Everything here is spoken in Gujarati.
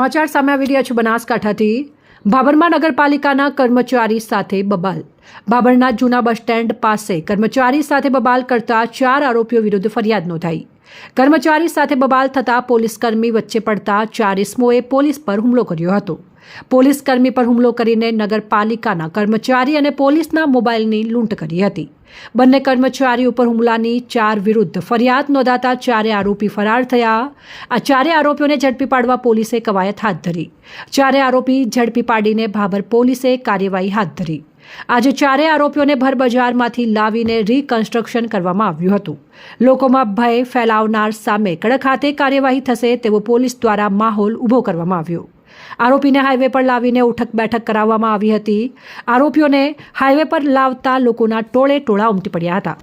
સમાચાર સામે આવી રહ્યા છે બનાસકાંઠાથી. ભાબરમાં નગરપાલિકાના કર્મચારી સાથે બબાલ. ભાભરના જૂના બસ સ્ટેન્ડ પાસે કર્મચારી સાથે બબાલ કરતા ચાર આરોપીઓ વિરુદ્ધ ફરિયાદ નોંધાઈ. કર્મચારી સાથે બબાલ થતાં પોલીસકર્મી વચ્ચે પડતા ચાર પોલીસ પર હુમલો કર્યો હતો. પોલીસકર્મી પર હુમલો કરીને નગરપાલિકાના કર્મચારી અને પોલીસના મોબાઈલની લૂંટ કરી હતી. બંને કર્મચારી ઉપર હુમલાની ચાર વિરુદ્ધ ફરિયાદ નોંધાતા ચારે આરોપી ફરાર થયા. આ ચારે આરોપીઓને ઝડપી પાડવા પોલીસે કવાયત હાથ ધરી. ચારે આરોપી ઝડપી પાડીને ભાભર પોલીસે કાર્યવાહી હાથ ધરી. આજે ચારેય આરોપીઓને ભરબજારમાંથી લાવીને રીકન્સ્ટ્રક્શન કરવામાં આવ્યું હતું. લોકોમાં ભય ફેલાવનાર સામે કડક હાથે કાર્યવાહી થશે તેવો પોલીસ દ્વારા માહોલ ઊભો કરવામાં આવ્યો. આરોપીને હાઈવે પર લાવીને ઉઠક બેઠક કરાવવામાં આવી હતી. આરોપીઓને હાઈવે પર લાવતા લોકોના ટોળે ટોળા ઉમટી પડ્યા હતા.